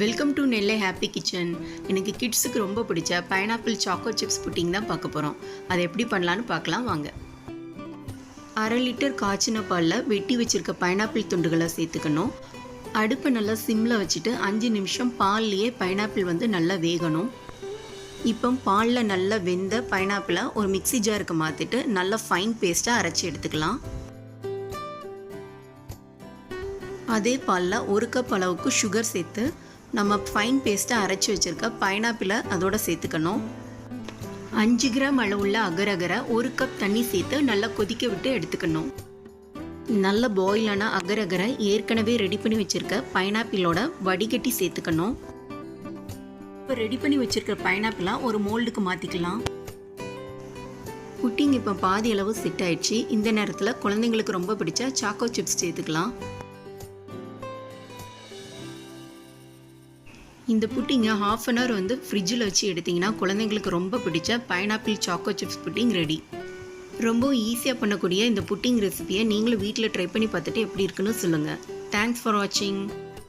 Welcome to Nellai happy kitchen எனக்கு கிட்ஸுக்கு ரொம்ப பிடிச்ச பைனாப்பிள் சாக்கோ சிப்ஸ் புட்டிங் தான் பார்க்க போகிறோம் அதை எப்படி பண்ணலான்னு பார்க்கலாம் வாங்க. அரை லிட்டர் காய்ச்சின பாலில் வெட்டி வச்சிருக்க பைனாப்பிள் துண்டுகளை சேர்த்துக்கணும். அடுப்பை நல்லா சிம்மில் வச்சுட்டு அஞ்சு நிமிஷம் பால்லையே பைனாப்பிள் வந்து நல்லா வேகணும். இப்போ பாலில் நல்லா வெந்த பைனாப்பிளை ஒரு மிக்சி ஜாருக்கு மாற்றிட்டு நல்லா ஃபைன் பேஸ்ட்டாக அரைச்சி எடுத்துக்கலாம். அதே பாலில் ஒரு கப் அளவுக்கு சுகர் சேர்த்து நம்ம ஃபைன் பேஸ்ட்டாக அரைச்சி வச்சுருக்க பைனாப்பிளை அதோட சேர்த்துக்கணும். அஞ்சு கிராம் அளவுள்ள அகரகரை ஒரு கப் தண்ணி சேர்த்து நல்லா கொதிக்க விட்டு எடுத்துக்கணும். நல்ல பாயிலான அகரகரை ஏற்கனவே ரெடி பண்ணி வச்சுருக்க பைனாப்பிளோட வடிகட்டி சேர்த்துக்கணும். இப்போ ரெடி பண்ணி வச்சுருக்க பைனாப்பிளை ஒரு மோல்டுக்கு மாற்றிக்கலாம் புட்டிங் இப்போ பாதி அளவு செட் ஆயிடுச்சு. இந்த நேரத்தில் குழந்தைங்களுக்கு ரொம்ப பிடிச்ச சாக்கோ சிப்ஸ் சேர்த்துக்கலாம். இந்த புட்டிங்கை ஹாஃப் அன் ஹவர் வந்து ஃப்ரிட்ஜில் வச்சு எடுத்திங்கன்னா குழந்தைங்களுக்கு ரொம்ப பிடிச்ச pineapple choco chips pudding ready ரொம்ப ஈஸியாக பண்ணக்கூடிய இந்த புட்டிங் ரெசிபியை நீங்களும் வீட்டில் ட்ரை பண்ணி பார்த்துட்டு எப்படி இருக்குன்னு சொல்லுங்கள் தேங்க்ஸ் ஃபார் வாட்சிங்